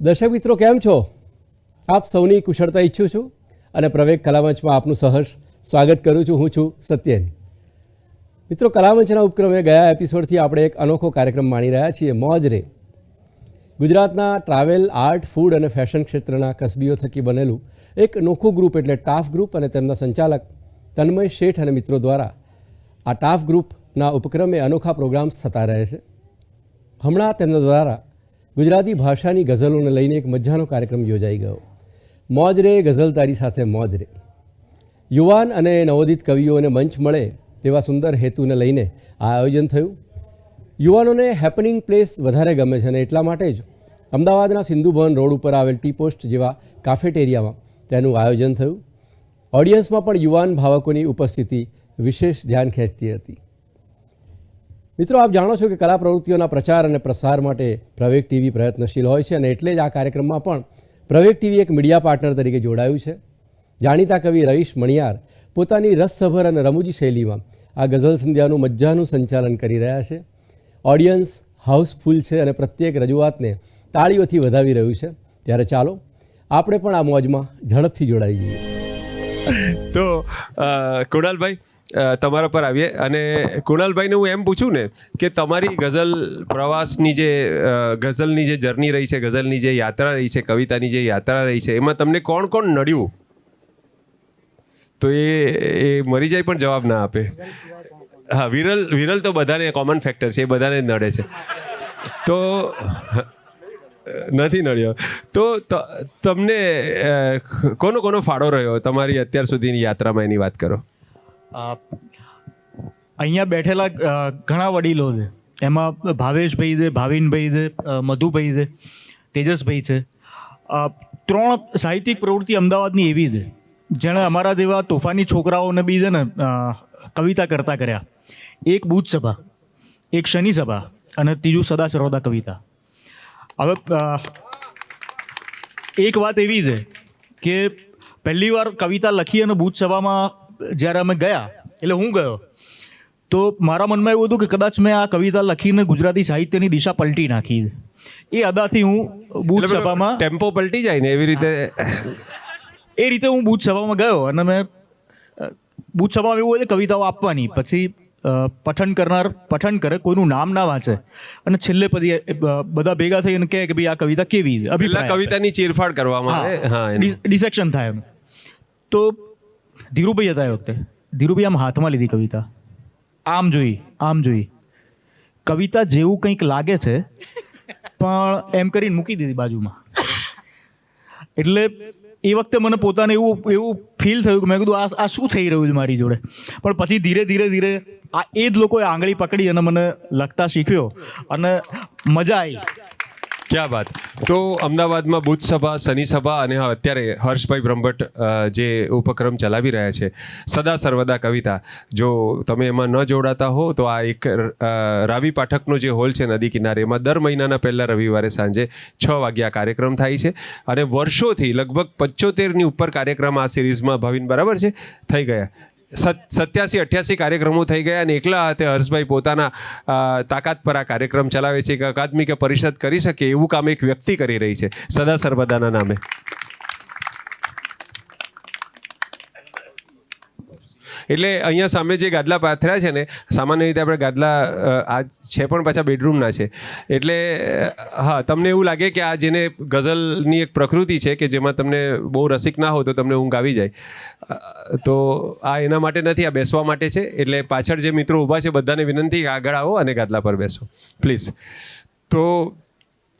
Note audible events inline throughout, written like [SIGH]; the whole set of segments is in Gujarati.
દર્શક મિત્રો, કેમ છો? આપ સૌની કુશળતા ઈચ્છું છું અને પ્રવેગ કલામંચમાં આપનું સહર્ષ સ્વાગત કરું છું. હું છું સત્યન. મિત્રો, કલામંચના ઉપક્રમે ગયા એપિસોડથી આપણે એક અનોખો કાર્યક્રમ માણી રહ્યા છીએ. મોજ રે. ગુજરાતના ટ્રાવેલ, આર્ટ, ફૂડ અને ફેશન ક્ષેત્રના કસબીઓ થકી બનેલું એક નોખું ગ્રુપ એટલે ટાફ ગ્રુપ અને તેમના સંચાલક તન્મય શેઠ અને મિત્રો દ્વારા આ ટાફ ગ્રુપના ઉપક્રમે અનોખા પ્રોગ્રામ્સ થતા રહે છે. હમણાં તેમના દ્વારા ગુજરાતી ભાષાની ગઝલોને લઈને એક મજાનો કાર્યક્રમ યોજાઈ ગયો. મોજ રે, ગઝલ તારી સાથે મોજ રે. યુવાન અને નવોદિત કવિઓને મંચ મળે તેવા સુંદર હેતુને લઈને આ આયોજન થયું. યુવાનોને હેપનિંગ પ્લેસ વધારે ગમે છે અને એટલા માટે જ અમદાવાદના સિંધુ ભવન રોડ ઉપર આવેલ ટી પોસ્ટ જેવા કાફેટેરિયામાં તેનું આયોજન થયું. ઓડિયન્સમાં પણ યુવાન ભાવકોની ઉપસ્થિતિ વિશેષ ધ્યાન ખેંચતી હતી. મિત્રો આપ જાણો છો કે કલા પ્રવૃત્તિઓના પ્રચાર અને પ્રસાર માટે પ્રવેગ ટીવી પ્રયત્નશીલ હોય છે અને એટલે જ આ કાર્યક્રમમાં પણ પ્રવેગ ટીવી એક મીડિયા પાર્ટનર તરીકે જોડાયું છે. જાણીતા કવિ રવીશ મણિયાર પોતાની રસસભર અને રમૂજી શૈલીમાં આ ગઝલ સંધ્યાનું મજાનું સંચાલન કરી રહ્યા છે. ઓડિયન્સ હાઉસફુલ છે અને પ્રત્યેક રજૂઆતને તાળીઓથી વધાવી રહ્યું છે. ત્યારે ચાલો આપણે પણ આ મોજમાં ઝડપથી જોડાઈ જઈએ. તો અ, તમારા પર આવીએ. અને કુણાલભાઈને હું એમ પૂછું ને કે તમારી ગઝલ પ્રવાસની જે ગઝલની જે જર્ની રહી છે, ગઝલની જે યાત્રા રહી છે, કવિતાની જે યાત્રા રહી છે, એમાં તમને કોણ કોણ નડ્યું? તો એ એ મરી જાય પણ જવાબ ના આપે. હા, વિરલ વિરલ તો બધાને કોમન ફેક્ટર છે, એ બધાને નડે છે. તો, નથી નડ્યો. તો તમને કોનો કોનો ફાળો રહ્યો તમારી અત્યાર સુધીની યાત્રામાં એની વાત કરો? અહીંયા બેઠેલા ઘણા વડીલો છે. એમાં ભાવેશભાઈ છે, ભાવિનભાઈ છે મધુભાઈ છે, તેજસભાઈ છે. ત્રણ સાહિત્યિક પ્રવૃત્તિ અમદાવાદની એવી છે. જેણે અમારા જેવા તોફાની છોકરાઓને બી છે ને કવિતા કરતા કર્યા. એક બુધ સભા, એક શનિ સભા અને ત્રીજું સદા સર્વદા કવિતા. હવે એક વાત એવી છે કે પહેલી વાર કવિતા લખી અને બુથ સભામાં જ્યારે અમે ગયા એટલે હું ગયો તો મારા મનમાં એવું હતું કે કદાચ મેં આ કવિતા લખીને ગુજરાતી સાહિત્યની દિશા પલટી નાખી. એ અદાથી હું બુથ સભામાં ટેમ્પો પલટી જાય ને એવી રીતે? એ રીતે હું બુથ સભામાં ગયો અને મેં બુથ સભામાં એવું હોય કવિતાઓ આપવાની પછી પઠન કરનાર પઠન કરે કોઈનું નામ ના વાંચે. અને છેલ્લે પછી બધા ભેગા થઈને કહે કે ભાઈ આ કવિતા કેવી અભિપ્રાય કવિતાની ચીરફાડ કરવામાં આવે? હા ડિસેક્શન થાય એમ. તો ધીરુભાઈ હતા એ વખતે. ધીરુભાઈ આમ હાથમાં લીધી કવિતા. આમ જોઈ આમ જોઈ. કવિતા જેવું કંઈક લાગે છે, પણ એમ કરીને મૂકી દીધી બાજુમાં. એટલે એ વખતે મને પોતાને એવું એવું ફીલ થયું કે મેં કીધું, આ આ શું થઈ રહ્યું છે મારી જોડે? પણ પછી ધીરે ધીરે ધીરે આ એ જ લોકોએ આંગળી પકડી અને મને લખતા શીખ્યો અને મજા આવી ક્યાં વાત? તો અમદાવાદમાં બુથ સભા શનિ સભા અને અત્યારે હર્ષભાઈ બ્રહ્મભટ્ટ જે ઉપક્રમ ચલાવી રહ્યા છે, સદા સર્વદા કવિતા. જો તમે એમાં ન જોડાતા હો, તો આ એક રાવી પાઠકનો જે હોલ છે નદી કિનારે, એમાં દર મહિનાના પહેલા રવિવારે સાંજે છ વાગ્યા કાર્યક્રમ થાય છે. અને વર્ષોથી લગભગ પંચોતેરની ઉપર કાર્યક્રમ આ સિરીઝમાં ભાવિન બરાબર છે, થઈ ગયા. સત્યાસી, અઠ્યાસી કાર્યક્રમો થઈ ગયા અને એકલા હાથે હર્ષભાઈ પોતાના તાકાત પર આ કાર્યક્રમ ચલાવે છે કે અકાદમી કે પરિષદ કરી શકે એવું કામ એક વ્યક્તિ કરી રહી છે. સદા સર્વદાના નામે. એટલે અહીંયા સામે જે ગાદલા પાથર્યા છે ને, સામાન્ય રીતે આપણે ગાદલા આ છે પણ પાછા બેડરૂમના છે. એટલે હા, તમને એવું લાગે કે આ જેને ગઝલની એક પ્રકૃતિ છે કે જેમાં તમને બહુ રસિક ના હો તો તમને ઊંઘ આવી જાય તો આ એના માટે નથી, આ બેસવા માટે છે. એટલે પાછળ જે મિત્રો ઊભા છે, બધાને વિનંતી આગળ આવો અને ગાદલા પર બેસો. પ્લીઝ તો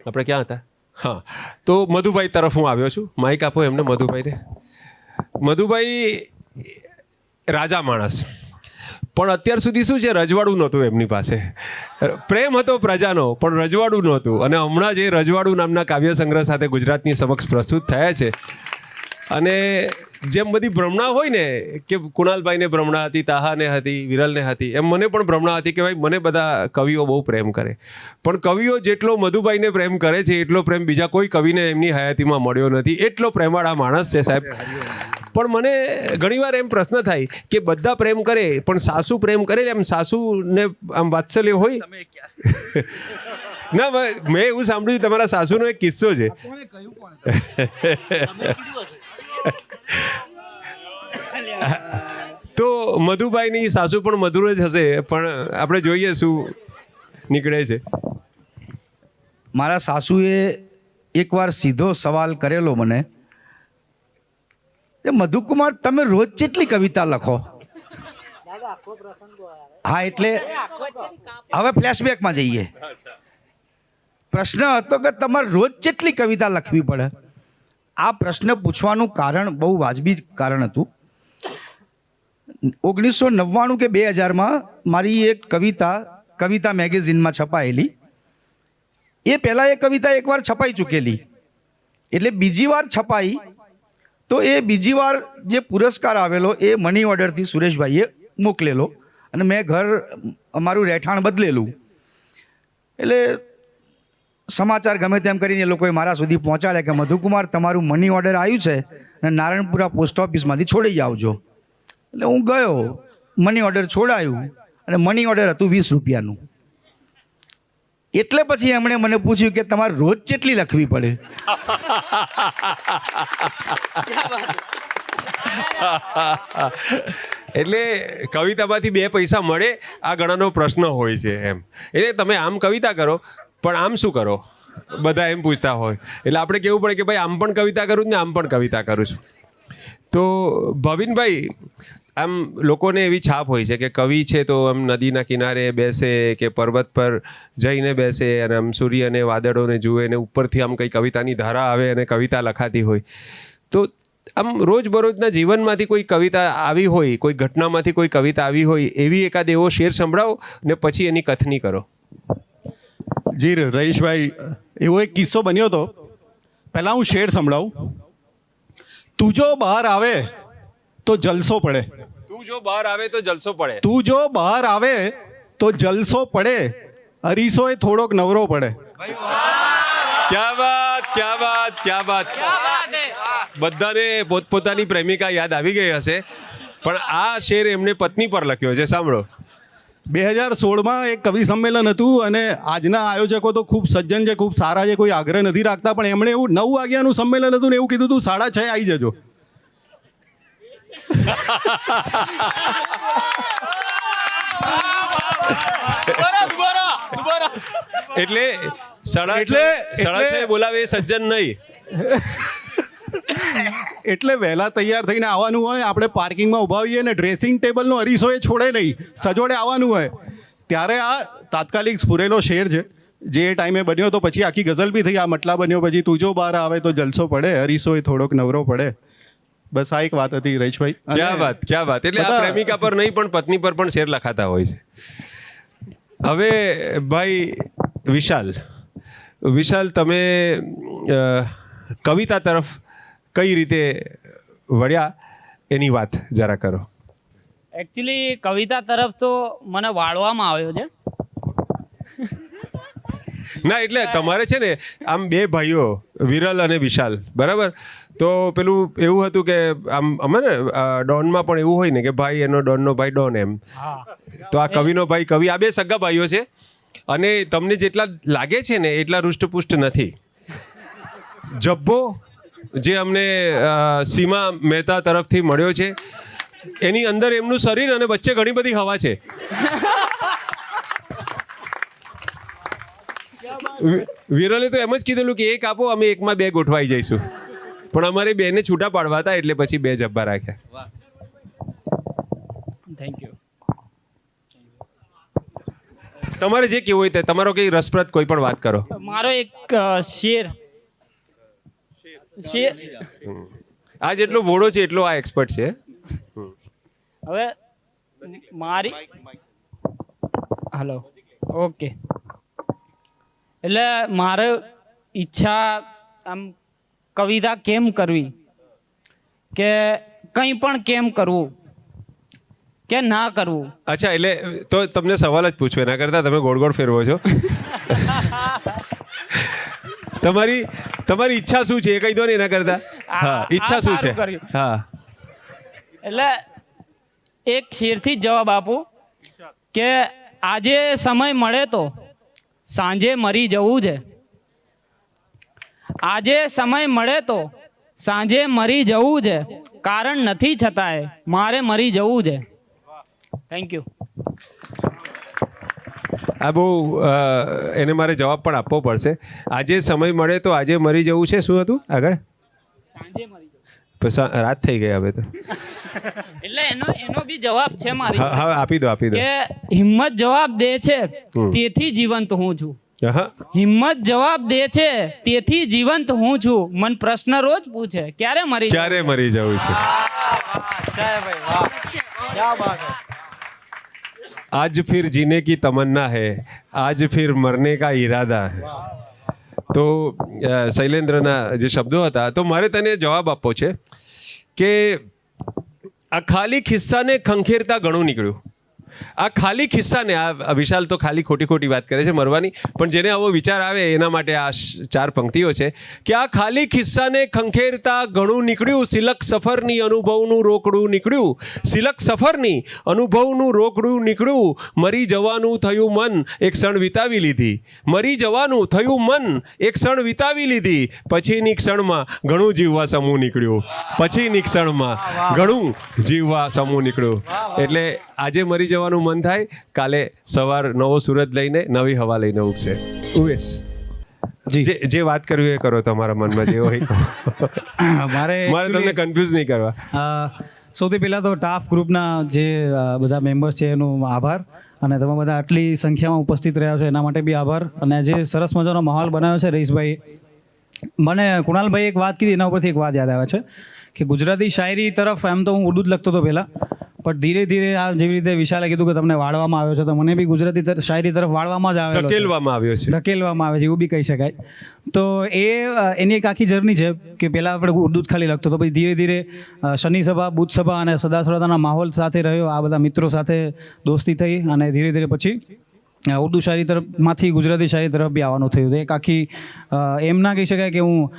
આપણે ક્યાં હતા? હા. તો મધુભાઈ તરફ હું આવ્યો છું. માઇક આપો એમને, મધુભાઈને. મધુભાઈ રાજા માણસ. પણ અત્યાર સુધી શું છે, રજવાડું નહોતું એમની પાસે. પ્રેમ હતો પ્રજાનો, પણ રજવાડું નહોતું. અને હમણાં જે રજવાડું નામના કાવ્ય સંગ્રહ સાથે ગુજરાતની સમક્ષ પ્રસ્તુત થયા છે અને જેમ બધી ભ્રમણા હોય ને કે કુણાલભાઈને ભ્રમણા હતી તાહાને હતી વિરલને હતી એમ મને પણ ભ્રમણા હતી કે ભાઈ મને બધા કવિઓ બહુ પ્રેમ કરે. પણ કવિઓ જેટલો મધુભાઈને પ્રેમ કરે છે એટલો પ્રેમ બીજા કોઈ કવિને એમની હયાતીમાં મળ્યો નથી. એટલો પ્રેમાળ આ માણસ છે સાહેબ. પણ મને ઘણીવાર એમ પ્રશ્ન થાય કે બધા પ્રેમ કરે પણ સાસુ પ્રેમ કરે એમ સાસુને આમ વાત્સલ્ય હોય? [LAUGHS] ના મે- મેં એવું સાંભળ્યું તમારા સાસુનો એક કિસ્સો છે. તો મધુભાઈની સાસુ પણ મધુર જ હશે પણ આપણે જોઈએ શું નીકળે છે. મારા સાસુએ એકવાર સીધો સવાલ કરેલો મને. એ મધુકુમાર તમે રોજ કેટલી કવિતા લખો? હા એટલે હવે ફ્લેશબેકમાં જઈએ. પ્રશ્ન હતો કે તમારે રોજ કેટલી કવિતા લખવી પડે? આ પ્રશ્ન પૂછવાનું કારણ બહુ વાજબી કારણ હતું. ઓગણીસો નવ્વાણું કે બે હજારમાં મારી એક કવિતા કવિતા મેગેઝિનમાં છપાયેલી. એ પહેલાં એ કવિતા એકવાર છપાઈ ચૂકેલી. એટલે બીજી વાર છપાઈ તો એ બીજી વાર જે પુરસ્કાર આવેલો એ મની ઓર્ડરથી સુરેશભાઈએ મોકલેલો અને મેં ઘર, અમારું રહેઠાણ બદલેલું. એટલે સમાચાર ગમે તેમ કરીને એ લોકોએ મારા સુધી પહોંચાડ્યા કે, મધુકુમાર, તમારું મની ઓર્ડર આવ્યું છે અને નારાયણપુરા પોસ્ટ ઓફિસમાંથી છોડી આવજો એટલે હું ગયો મની ઓર્ડર છોડાયું અને મની ઓર્ડર હતું વીસ રૂપિયાનું. એટલે પછી એમણે મને પૂછ્યું કે, તમારે રોજ કેટલી લખવી પડે? એટલે કવિતામાંથી બે પૈસા મળે, આ ગણાનો પ્રશ્ન હોય છે એમ. એટલે તમે આમ કવિતા કરો પણ આમ શું કરો? બધા એમ પૂછતા હોય. એટલે આપણે કેવું પડે કે ભાઈ, આમ પણ કવિતા કરું ને આમ પણ કવિતા કરું છું. તો ભવિનભાઈ, આમ લોકોને એવી છાપ હોય છે કે કવિ છે તો આમ નદીના કિનારે બેસે કે પર્વત પર જઈને બેસે અને આમ સૂર્ય અને વાદળોને જુએ ને ઉપરથી આમ કંઈ કવિતાની ધારા આવે અને કવિતા લખાતી હોય. તો આમ રોજબરોજના જીવનમાંથી કોઈ કવિતા આવી હોય, કોઈ ઘટનામાંથી કોઈ કવિતા આવી હોય, એવી એકાદ એવો શેર સંભળાવો ને પછી એની કથની કરો. જી રહીશભાઈ એવો એક કિસ્સો બન્યો હતો. પહેલાં હું શેર સંભળાવું. તું જો બહાર આવે તો જલસો પડે. તું જો બહાર આવે તો જલસો પડે. તું જો બહાર આવે તો જલસો પડે. અરીસો એ થોડોક નવરો પડે. ક્યા વાત ક્યા વાત ક્યા વાત. બધાને પોતપોતાની પ્રેમિકા યાદ આવી ગઈ હશે. પણ આ શેર એમને પત્ની પર લખ્યો છે સાંભળો. બે હજાર સોળમાં એક કવિ સંમેલન હતું અને આજના આયોજકો તો ખૂબ સજ્જન છે ખૂબ સારા છે કોઈ આગ્રહ નથી રાખતા પણ એમણે એવું નવ વાગ્યાનું સંમેલન હતું ને એવું કીધું હતું સાડા છ આવી જજો. એટલે સાડા એટલે સાડા છ બોલાવે સજ્જન નહીં. એટલે વહેલા તૈયાર થઈને આવવાનું હોય આપણે પાર્કિંગમાં ઊભા હોઈએ ને ડ્રેસિંગ ટેબલનો અરીસો એ છોડે નહીં સજોડે આવવાનું હોય. ત્યારે આ તાત્કાલિક સ્ફુરેલો શેર છે. જે ટાઈમે બન્યો તો પછી આખી ગઝલ બી થઈ આ મટલા બન્યો પછી તું જો બહાર આવે તો જલસો પડે અરીસો એ થોડોક નવરો પડે. બસ આ એક વાત હતી રહીશભાઈ. ક્યાં વાત ક્યાં વાત. એટલે આ પ્રેમિકા પર નહીં પણ પત્ની પર પણ શેર લખાતા હોય છે. હવે ભાઈ વિશાલ. વિશાલ તમે કવિતા તરફ કઈ રીતે વળ્યા એની વાત જરા કરો. એકચ્યુઅલી કવિતા તરફ તો મને વાળવામાં આવ્યો છે. ના એટલે તમારે છે ને આમ બે ભાઈઓ વિરલ અને વિશાલ બરાબર? તો પેલું એવું હતું કે આમ અમે ને ડોનમાં પણ એવું હોય ને કે ભાઈ એનો ડોનનો ભાઈ ડોન એમ. તો આ કવિનો ભાઈ કવિ આ બે સગા ભાઈઓ છે. અને તમને જેટલા લાગે છે ને એટલા રૂષ્ટપુષ્ટ નથી. જબ્બો જે અમને સીમા મહેતા તરફથી મળ્યો છે. એની અંદર એમનું શરીર અને વચ્ચે ઘણી બધી હવા છે. વિરલે તો એમ જ કીધેલું કે એક આપો અમે એકમાં બે ગોઠવાઈ જઈશું. પણ અમારે બેને છૂટા પાડવા હતા એટલે પછી બે જબ્બા રાખ્યા. થેન્ક યુ તમારે જે કેવું હોય તે તમારો કઈ રસપ્રદ કોઈ પણ વાત કરો. મારો એક શેર આ જેટલો ભોળો છે એટલો આ એક્સપર્ટ છે. હવે મારી હલો ઓકે એટલે મારે ઈચ્છા આમ કવિતા કેમ કરવી? કે કંઈ પણ કેમ કરવું? કે ના કરવું? અચ્છા એટલે તો તમને સવાલ જ પૂછવે એના કરતાં તમે ગોળ ગોળ ફેરવો છો. [LAUGHS] તમારી તમારી ઈચ્છા શું છે? એ કહી દો ને એના કરતા. હા ઈચ્છા શું છે? હા. એટલે એક શેરથી જ જવાબ આપું કે આજે સમય મળે તો સાંજે મરી જવું છે. આજે સમય મળે તો સાંજે મરી જવું છે. કારણ નથી છતાંય મારે મરી જવું છે. થેન્ક યુ આ બહુ એને મારે જવાબ પણ આપવો પડશે. આજે સમય મળે તો આજે મરી જવું છે? શું હતું? આગળ? રાત થઈ ગઈ હવે તો. એટલે એનો એનો બી જવાબ છે મારી હા હા આપી દો આપી દો. કે હિંમત જવાબ દે છે તેથી જીવંત હું છું. હિંમત જવાબ દે છે તેથી જીવંત હું છું. મન પ્રશ્ન રોજ પૂછે ક્યારે મરી ક્યારે મરી જવું છે? आज फिर जीने की तमन्ना है आज फिर मरने का ઈરાદા है તો અ, શૈલેન્દ્રના જે શબ્દો હતા તો મારે તને જવાબ આપવો છે કે આ ખાલી ખિસ્સાને ખંખેરતા ઘણું નીકળ્યું આ ખાલી ખિસ્સાને આ વિશાલ તો ખાલી ખોટી ખોટી વાત કરે છે મરવાની, પણ જેને આવો વિચાર આવે એના માટે આ ચાર પંક્તિઓ છે. કે આ ખાલી ખિસ્સાને ખંખેરતા ઘણું નીકળ્યું, સિલક સફરની અનુભવનું રોકડું નીકળ્યું. સિલક સફરની અનુભવનું રોકડું નીકળ્યું, મરી જવાનું થયું મન, એક ક્ષણ વિતાવી લીધી. મરી જવાનું થયું મન, એક ક્ષણ વિતાવી લીધી. પછીની ક્ષણમાં ઘણું જીવવા સમૂહ નીકળ્યું. પછીની ક્ષણમાં ઘણું જીવવા સમૂહ નીકળ્યું. એટલે આજે મરી જવાનું મન થાય કાલે સવાર નવો સુરત લઈને નવી હવા લઈને ઉગશે. ઉવેશ. જી જે. જે વાત કરવી એ કરો તમારા મનમાં જે હોય [LAUGHS] મારે મારે તમને કન્ફ્યુઝ નહીં કરવા. સૌથી પહેલાં તો ટાફ ગ્રુપના જે બધા મેમ્બર્સ છે એનો આભાર. અને તમે બધા આટલી સંખ્યામાં ઉપસ્થિત રહ્યા છો એના માટે બી આભાર. અને જે સરસ મજાનો માહોલ બનાવ્યો છે રહીશભાઈ મને કુણાલભાઈ એક વાત કીધી એના ઉપરથી એક વાત યાદ આવે છે. કે ગુજરાતી શાયરી તરફ એમ તો હું ઉર્દુ જ લખતો હતો પહેલાં. પણ ધીરે ધીરે આ જેવી રીતે વિશાલે કીધું કે તમને વાળવામાં આવ્યો છે તો મને બી ગુજરાતી શાયરી તરફ વાળવામાં જ આવે ધકેલવામાં આવ્યો છે. ધકેલવામાં આવે છે એવું બી કહી શકાય. તો એ એની એક આખી જર્ની છે કે પહેલાં આપણે ઉર્દુ જ ખાલી લખતો તો પછી ધીરે ધીરે શનિ સભા બુધ સભા અને સદાસરતાના માહોલ સાથે રહ્યો આ બધા મિત્રો સાથે દોસ્તી થઈ અને ધીરે ધીરે પછી ઉર્દૂ શાયરી તરફમાંથી ગુજરાતી શાયરી તરફ બી આવવાનું થયું. તો એક આખી એમ ના કહી શકાય કે હું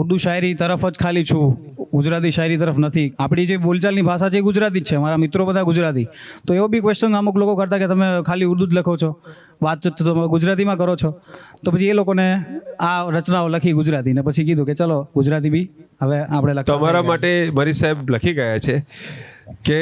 ઉર્દુ શાયરી તરફ જ ખાલી છું ગુજરાતી શાયરી તરફ નથી. આપણી જે બોલચાલની ભાષા છે એ ગુજરાતી જ છે મારા મિત્રો બધા ગુજરાતી. તો એવો બી ક્વેશ્ચન અમુક લોકો કરતા કે તમે ખાલી ઉર્દૂ જ લખો છો. વાતચીત તમે ગુજરાતીમાં કરો છો. તો પછી એ લોકોને આ રચનાઓ લખી ગુજરાતી ને પછી કીધું કે ચલો ગુજરાતી બી હવે આપણે તમારા માટે મરી સાહેબ લખી ગયા છે કે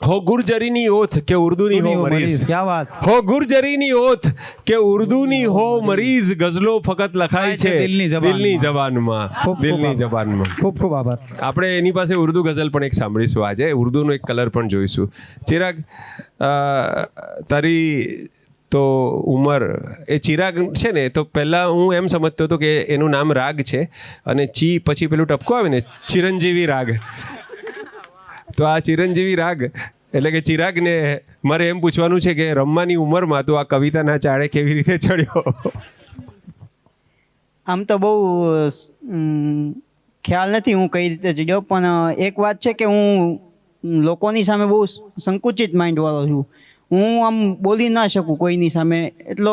હો ગુર્જરીની ઓથ કે ઉર્દુની હો મરીઝ. ક્યા વાત? હો ગુર્જરીની ઓથ કે ઉર્દુની હો મરીઝ ગઝલો ફકત લખાય છે દિલની જબાનમાં. દિલની જબાનમાં ખૂબ ખૂબ આભાર. આપણે એની પાસે ઉર્દુ ગઝલ પણ એક સાંભળીશું આજે. ઉર્દુનો એક કલર પણ જોઈશું. ચિરાગ તારી તો ઉંમર એ ચિરાગ છે ને તો પહેલાં હું એમ સમજતો હતો કે એનું નામ રાગ છે અને ચી પછી પેલું ટપકો આવે ને ચિરંજીવી રાગ. તો આ ચિરંજીવી રાગ એટલે કે ચિરાગને મારે એમ પૂછવાનું છે કે રમવાની ઉંમરમાં તું આ કવિતાના ચાળે કેવી રીતે ચડ્યો? આમ તો બહુ ખ્યાલ નથી હું કઈ રીતે ચડ્યો પણ એક વાત છે કે હું લોકોની સામે બહુ સંકુચિત માઇન્ડવાળો છું. હું આમ બોલી ના શકું કોઈની સામે એટલો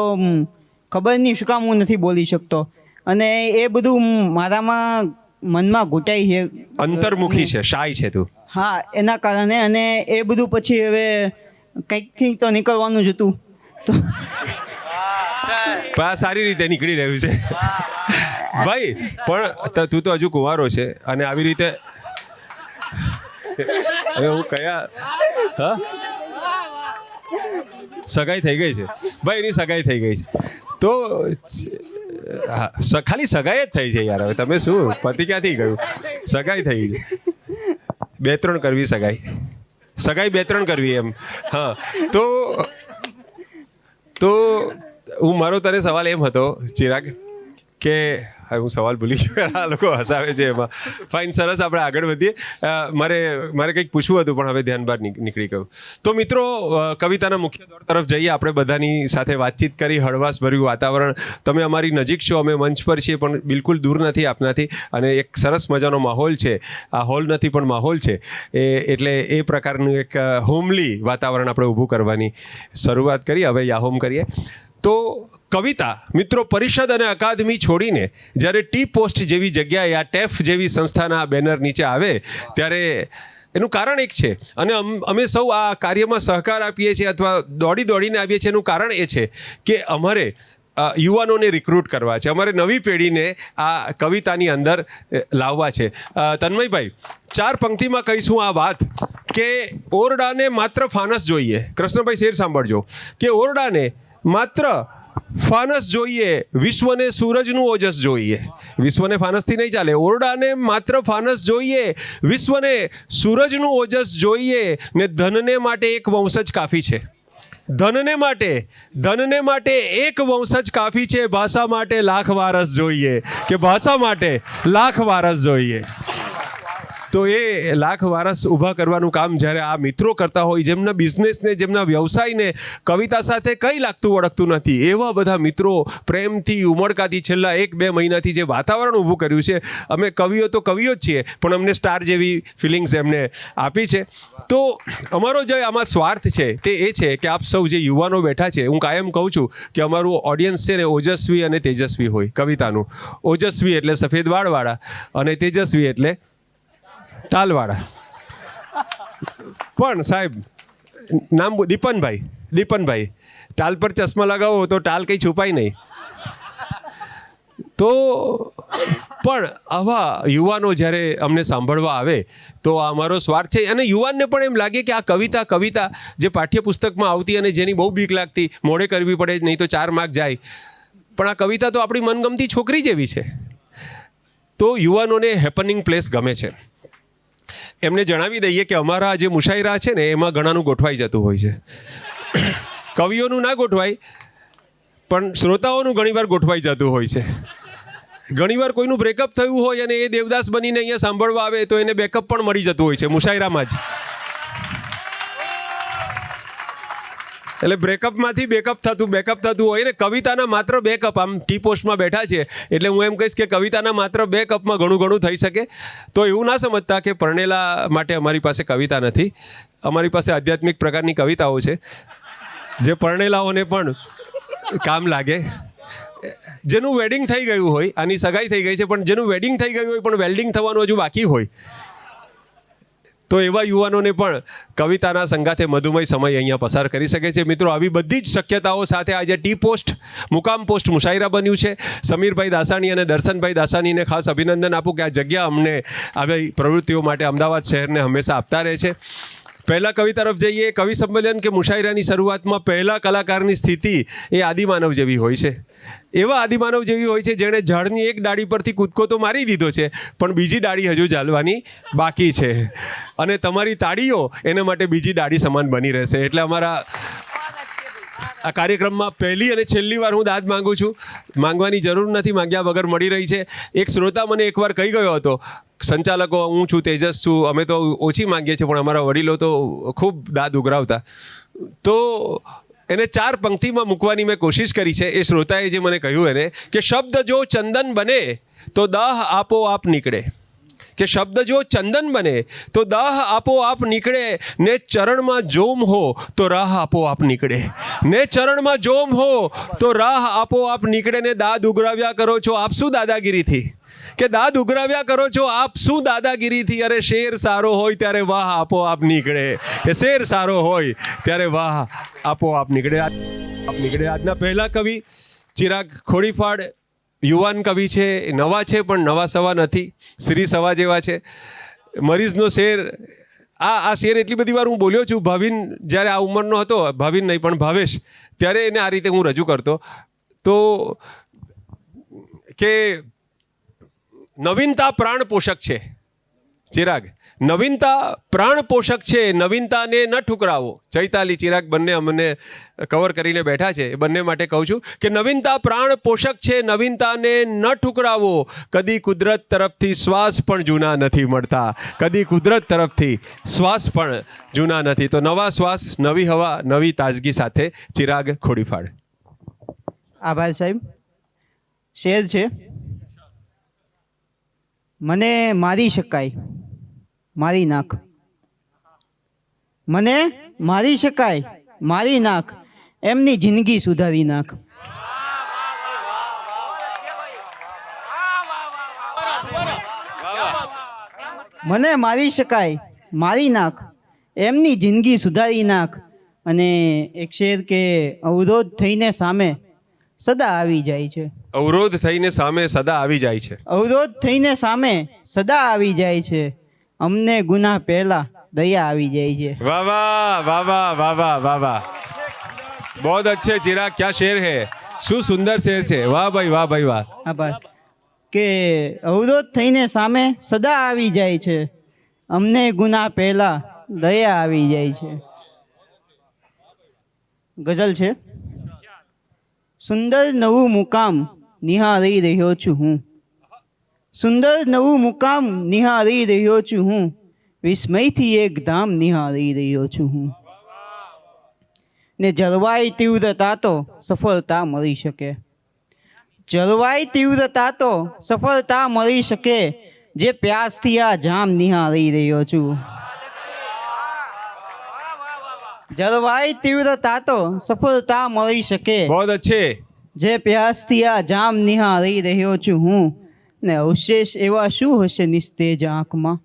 ખબર નહીં શું કામ હું નથી બોલી શકતો. અને એ બધું મારામાં મનમાં ઘૂંટાઈ છે. અંતર્મુખી છે શાય છે તું. હા, એના કારણે અને એ બધું પછી હવે કંઈકથી તો નીકળવાનું જ હતું. તો સારી રીતે નીકળી રહ્યું છે. ભાઈ, પણ ત- તું હજુ કુંવારો છે અને આવી રીતે હવે હું કયા, હા? સગાઈ થઈ ગઈ છે. ભાઈ, એની સગાઈ થઈ ગઈ છે. તો ખાલી સગાઈ જ થઈ છે યાર હવે. તમે શું, પતિ ક્યાંથી ગયું? સગાઈ થઈ છે બે ત્રણ કરવી સગાઈ. સગાઈ બે ત્રણ કરવી એમ. હા. તો તો હું મારો તને સવાલ એમ હતો, ચિરાગ. કે હું સવાલ ભૂલી ગયો. આ લોકો હસાવે છે એમાં. ફાઇન સરસ, આપણે આગળ વધીએ. મારે મારે કંઈક પૂછવું હતું, પણ હવે ધ્યાન બહાર નીક- નીકળી ગયું. તો મિત્રો કવિતાના મુખ્ય દોર તરફ જઈએ. આપણે બધાની સાથે વાતચીત કરી, હળવાશભર્યું વાતાવરણ. તમે અમારી નજીક છો, અમે મંચ પર છીએ, પણ બિલકુલ દૂર નથી આપનાથી. અને એક સરસ મજાનો માહોલ છે. આ હોલ નથી, પણ માહોલ છે. એ, એટલે એ પ્રકારનું એક હોમલી વાતાવરણ આપણે ઊભું કરવાની શરૂઆત કરી. હવે યાહોમ કરીએ. તો કવિતા, મિત્રો, પરિષદ અને અકાદમી છોડીને જ્યારે ટી પોસ્ટ જેવી જગ્યાએ આ ટેફ જેવી સંસ્થાના બેનર નીચે આવે, ત્યારે એનું કારણ એક છે. અને અમ- સૌ આ કાર્યમાં સહકાર આપીએ છીએ અથવા દોડી દોડીને આવીએ છીએ એનું કારણ એ છે કે અમારે યુવાનોને રિક્રુટ કરવા છે. અમારે નવી પેઢીને આ કવિતાની અંદર લાવવા છે. તન્મયભાઈ, ચાર પંક્તિમાં કહીશું આ વાત કે ઓરડાને માત્ર ફાનસ જોઈએ. કૃષ્ણભાઈ, શેર સાંભળજો. કે ઓરડાને માત્ર ફાનસ જોઈએ, વિશ્વને સૂરજનું ઓજસ જોઈએ. વિશ્વને ફાનસથી નહીં ચાલે, ઓરડાને માત્ર ફાનસ જોઈએ, વિશ્વને સૂરજનું ઓજસ જોઈએ ને ધનને માટે એક વંશજ કાફી છે. ધનને માટે ધનને માટે એક વંશજ કાફી છે, ભાષા માટે લાખ વારસ જોઈએ. કે ભાષા માટે લાખ વારસ જોઈએ. તો એ લાખ વારસ ઊભા કરવાનું કામ જ્યારે આ મિત્રો કરતા હોય, જેમના બિઝનેસને જેમના વ્યવસાયને કવિતા સાથે કંઈ લાગતું વળગતું નથી, એવા બધા મિત્રો પ્રેમથી ઉમળકાથી છેલ્લા એક બે મહિનાથી જે વાતાવરણ ઊભું કર્યું છે, અમે કવિઓ તો કવિઓ જ છીએ, પણ અમને સ્ટાર જેવી ફિલિંગ્સ એમને આપી છે. તો અમારો જે આમાં સ્વાર્થ છે તે એ છે કે આપ સૌ જે યુવાનો બેઠા છે, હું કાયમ કહું છું કે અમારું ઓડિયન્સ છે ને ઓજસ્વી અને તેજસ્વી હોય, કવિતાનું. ઓજસ્વી એટલે સફેદ વાળવાળા અને તેજસ્વી એટલે ટાલવાળા પણ સાહેબ, નામ દીપનભાઈ દીપનભાઈ, ટાલ પર ચશ્મા લગાવો તો ટાલ કંઈ છુપાય નહીં. તો, પણ આવા યુવાનો જ્યારે અમને સાંભળવા આવે, તો આ અમારો સ્વાર્થ છે. અને યુવાનને પણ એમ લાગે કે આ કવિતા કવિતા જે પાઠ્યપુસ્તકમાં આવતી અને જેની બહુ બીક લાગતી, મોડે કરવી પડે, નહીં તો ચાર માર્ક જાય. પણ આ કવિતા તો આપણી મનગમતી છોકરી જેવી છે. તો યુવાનોને હેપનિંગ પ્લેસ ગમે છે. એમને જણાવી દઈએ કે અમારા જે મુશાયરા છે ને, એમાં ઘણાનું ગોઠવાઈ જતું હોય છે. કવિઓનું ના ગોઠવાય, પણ શ્રોતાઓનું ઘણીવાર ગોઠવાઈ જતું હોય છે. ઘણીવાર કોઈનું બ્રેકઅપ થયું હોય અને એ દેવદાસ બનીને અહીંયા સાંભળવા આવે તો એને બેકઅપ પણ મળી જતું હોય છે, મુશાયરામાં જ. એટલે બ્રેકઅપમાંથી બેકઅપ થતું બેકઅપ થતું હોય ને, કવિતાના માત્ર બે કપ આમ ટી પોસ્ટમાં બેઠા છે, એટલે હું એમ કહીશ કે કવિતાના માત્ર બે કપમાં ઘણું ઘણું થઈ શકે. તો એવું ના સમજતા કે પરણેલા માટે અમારી પાસે કવિતા નથી. અમારી પાસે આધ્યાત્મિક પ્રકારની કવિતાઓ છે, જે પરણેલાઓને પણ કામ લાગે. જેનું વેડિંગ થઈ ગયું હોય, આની સગાઈ થઈ ગઈ છે, પણ જેનું વેડિંગ થઈ ગયું હોય, પણ વેલ્ડિંગ થવાનું હજુ બાકી હોય તો એવા યુવાનોને પણ કવિતાના સંગાથે મધુમય સમય અહીંયા પસાર કરી શકે છે. મિત્રો, આવી બધી જ શક્યતાઓ સાથે આજે ટી પોસ્ટ મુકામ પોસ્ટ મુશાયરા બન્યું છે. સમીરભાઈ દાસાણી અને દર્શનભાઈ દાસાણીને ખાસ અભિનંદન આપું કે આ જગ્યા અમને આવી પ્રવૃત્તિઓ માટે અમદાવાદ શહેરને હંમેશા આપતા રહે છે. પહેલા કવિ તરફ જઈએ. કવિ સંમેલન કે મુશાયરાની શરૂઆતમાં પહેલા કલાકારની સ્થિતિ એ આદિમાનવ જેવી હોય છે. એવા આદિમાનવ જેવી હોય છે જેણે ઝાડની એક ડાળી પરથી કૂદકો તો મારી દીધો છે, પણ બીજી ડાળી હજુ ચાલવાની બાકી છે. અને તમારી તાળીઓ એના માટે બીજી ડાળી સમાન બની રહેશે. એટલે અમારા આ કાર્યક્રમમાં પહેલી અને છેલ્લી વાર હું દાદ માંગુ છું. માંગવાની જરૂર નથી, માંગ્યા વગર મળી રહી છે. એક શ્રોતા મને એકવાર કહી ગયો હતો, સંચાલકો, હું છું તેજસ છું, અમે તો ઓછી માંગીએ છીએ, પણ અમારા વડીલો તો ખૂબ દાદ ઉઘરાવતા. તો એને ચાર પંક્તિમાં મૂકવાની મેં કોશિશ કરી છે. એ શ્રોતાએ જે મને કહ્યું એને, કે શબ્દ જો ચંદન બને, તો દાહ આપોઆપ નીકળે. કે શબ્દ જો ચંદન બને, તો દાહ આપોઆપ નીકળે. ને ચરણમાં જોમ હો, તો રાહ આપોઆપ નીકળે. ને ચરણમાં જોમ હો, તો રાહ આપોઆપ નીકળે ને દાદ ઉઘરાવ્યા કરો છો આપ શું દાદાગીરીથી? કે દાદ ઉઘરાવ્યા કરો છો આપ શું દાદાગીરીથી? અરે શેર સારો હોય ત્યારે વાહ આપોઆપ નીકળે. કે શેર સારો હોય ત્યારે વાહ આપોઆપ નીકળે. આપ નીકળે. આજના પહેલા કવિ ચિરાગ ખોડીફાડ યુવાન કવિ છે, નવા છે, પણ નવા સવા નથી. શ્રી સવા જેવા છે. મરીઝનો શેર, આ આ શેર એટલી બધી વાર હું બોલ્યો છું, ભાવિન જ્યારે આ ઉંમરનો હતો, ભાવિન નહીં, પણ ભાવેશ, ત્યારે એને આ રીતે હું રજૂ કરતો. તો કે નવીનતા પ્રાણ પોષક છે. ચિરાગ નવીનતા પ્રાણ પોષક છે, નવીનતાને ન ઠુકરાવો. ચૈતાલી, ચિરાગ બંને અમને કવર કરીને બેઠા છે. એ બંને માટે કહું છું કે નવીનતા પ્રાણ પોષક છે, નવીનતાને ન ઠુકરાવો. કદી કુદરત તરફથી શ્વાસ પણ જૂના નથી મળતા. કદી કુદરત તરફથી શ્વાસ પણ જૂના નથી. તો નવા શ્વાસ, નવી હવા, નવી તાજગી સાથે ચિરાગ ખોડીફાડ. આભાર સાહેબ. શેર છે? મને મારી શકાય. મારી નાખ. મને મારી શકાય મારી નાખ. એમની જિંદગી સુધારી નાખ. મને મારી શકાય મારી નાખ. એમની જિંદગી સુધારી નાખ. અને એક શેર કે અવરોધ થઈને સામે સદા આવી જાય છે. અવરોધ થઈને સામે સદા આવી જાય છે. અવરોધ થઈને સામે સદા આવી જાય છે. અમને ગુના પહેલા દયા આવી જાય છે. વાહ વાહ વાહ વાહ વાહ વાહ વાહ વાહ. બહુત અચ્છે ચિરાગ ક્યા શેર હે? શું સુંદર શેર છે? વાહ ભાઈ વાહ ભાઈ વાહ. આભાર કે અવરોધ થઈને સામે સદા આવી જાય છે. અમને ગુના પહેલા દયા આવી જાય છે. ગઝલ છે. સુંદર નવું મુકામ નિહાળી રહ્યો છું હું. સુંદર નવું મુકામ નિહાળી રહ્યો છું હું. વિસ્મયથી એક ધામ નિહાળી રહ્યો છું હું. ને જળવાય તીવ્રતા તો સફળતા મળી શકે. જળવાય તીવ્રતા તો સફળતા મળી શકે જે પ્યાસથી આ જામ નિહાળી રહ્યો છું. જળવાય તીવ્રતા તો સફળતા મળી શકે બહુ અચ્છે. જે પ્યાસથી આ જામ નિહાળી રહ્યો છું હું. ને અવશેષ એવા શું હશે નિસ્તેજ આંખમાં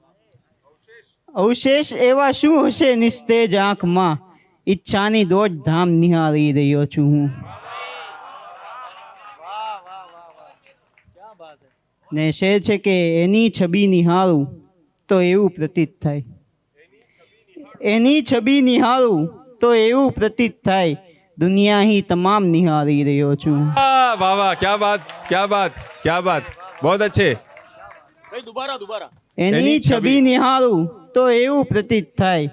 અવશેષ એવા શું હશે નિસ્તેજ આંખમાં ઈચ્છાની દોડ ધામ નિહાળી રહ્યો છું હું ને શેર છે કે એની છબી નિહાળું તો એવું પ્રતીત થાય એની છબી નિહાળું તો એવું પ્રતીત થાય દુનિયા હી તમામ નિહાળી રહ્યો છું વાહ વાહ ક્યા બાત ક્યા બાત ક્યા બાત बहुत अच्छे એની એની છબી. છબી નિહાળું તો એવું પ્રતીત થાય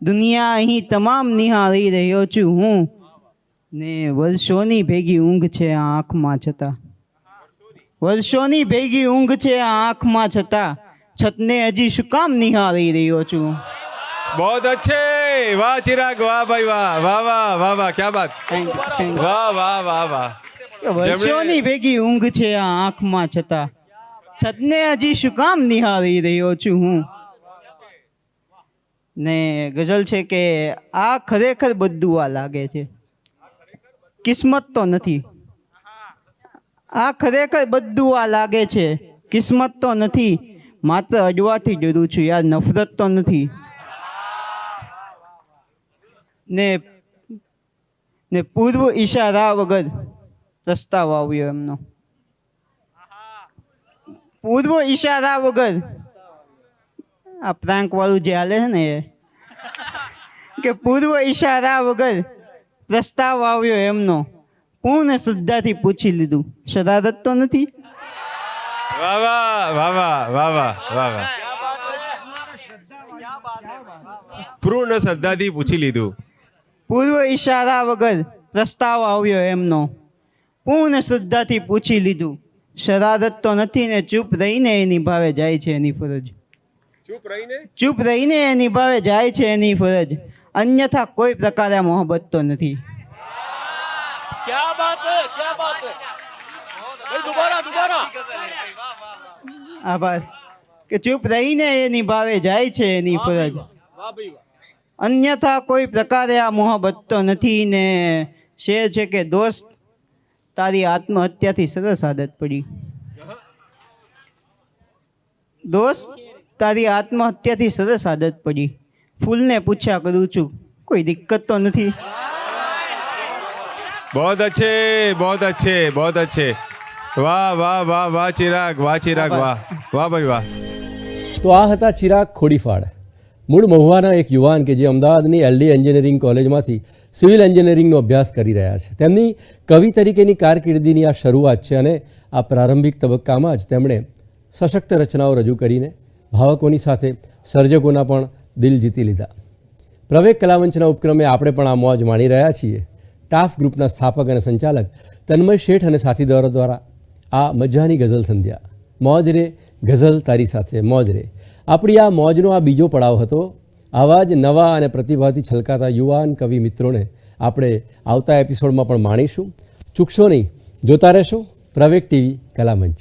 દુનિયા અહીં તમામ નિહાળી રહ્યો છું હું ને વર્ષોની ભેગી ઊંઘ છે આ આંખમાં છતાં વર્ષોની ભેગી ઊંઘ છે આ આંખમાં છતાં છતને હજી શું કામ નિહાળી રહ્યો છું बहुत अच्छे वाह चिराग वाह भाई वाह वाह वाह वाह वाह क्या बात Thank you, thank you. વર્ષોની ભેગી ઊંઘ છે આ આંખમાં છતાં. છતને હજી શું કામ નિહાળી રહ્યો છું હું? ને ગઝલ છે કે આ ખરેખર બધું આ લાગે છે. કિસ્મત તો નથી. આ ખરેખર બધું આ લાગે છે. કિસ્મત તો નથી. માત્ર અડવાથી ડરું છું. યાર નફરત તો નથી. ને ને પૂર્વ ઈશારા વગર પ્રસ્તાવ આવ્યો એમનો પૂર્વ ઈશારા વગર. આ પ્રાંક વાળું જે હાલે છે ને એ. કે પૂર્વ ઈશારા વગર પ્રસ્તાવ આવ્યો એમનો પૂર્ણ શ્રદ્ધાથી પૂછી લીધું. શરારત તો નથી? વાહ વાહ વાહ વાહ વાહ વાહ વાહ વાહ. પૂર્ણ શ્રદ્ધાથી પૂછી લીધું. પૂર્વ ઈશારા વગર પ્રસ્તાવ આવ્યો એમનો. પૂર્ણ શ્રદ્ધાથી પૂછી લીધું. શરારત તો નથી ને ચૂપ રહીને એ નિભાવે જાય છે એની ફરજ. ચૂપ રહીને? ચૂપ રહીને એ નિભાવે જાય છે એની ફરજ. અન્યથા કોઈ પ્રકારે મોહબત તો નથી. આભાર. કે ચૂપ રહીને એ નિભાવે જાય છે એની ફરજ. અન્યથા કોઈ પ્રકારે આ મોહબત તો નથી ને શેર છે કે દોસ્ત તારી આત્મહત્યાથી સરસ આદત પડી દોસ્ત તારી આત્મહત્યાથી સરસ આદત પડી ફૂલને પૂછ્યા કરું છું કોઈ દિક્કત તો નથી बहुत अच्छे बहुत अच्छे बहुत अच्छे વાહ વાહ વાહ વાહ ચિરાગ વાહ ચિરાગ વાહ વાહ ભાઈ વાહ તો આ હતા ચિરાગ ખોડીફાડ મૂળ મહુવાના એક યુવાન કે જે અમદાવાદની એલડી એન્જિનિયરિંગ કોલેજમાંથી સિવિલ એન્જિનિયરિંગનો અભ્યાસ કરી રહ્યા છે. તેમની કવિ તરીકેની કારકિર્દીની આ શરૂઆત છે અને આ પ્રારંભિક તબક્કામાં જ તેમણે સશક્ત રચનાઓ રજૂ કરીને ભાવકોની સાથે સર્જકોના પણ દિલ જીતી લીધા. પ્રવેગ કલામંચના ઉપક્રમે આપણે પણ આ મોજ માણી રહ્યા છીએ. ટાફ ગ્રુપના સ્થાપક અને સંચાલક તન્મય શેઠ અને સાથીદારો દ્વારા આ મજાની ગઝલ સંધ્યા. મોજ રે ગઝલ તારી સાથે, મોજ રે. આપણી આ મોજનો આ બીજો પડાવ હતો. આવા જ નવા અને પ્રતિભાથી છલકાતા યુવાન કવિ મિત્રોને આપણે આવતા એપિસોડમાં પણ માણીશું. ચૂકશો નહીં, જોતા રહેશો પ્રવેક ટીવી કલામંચ.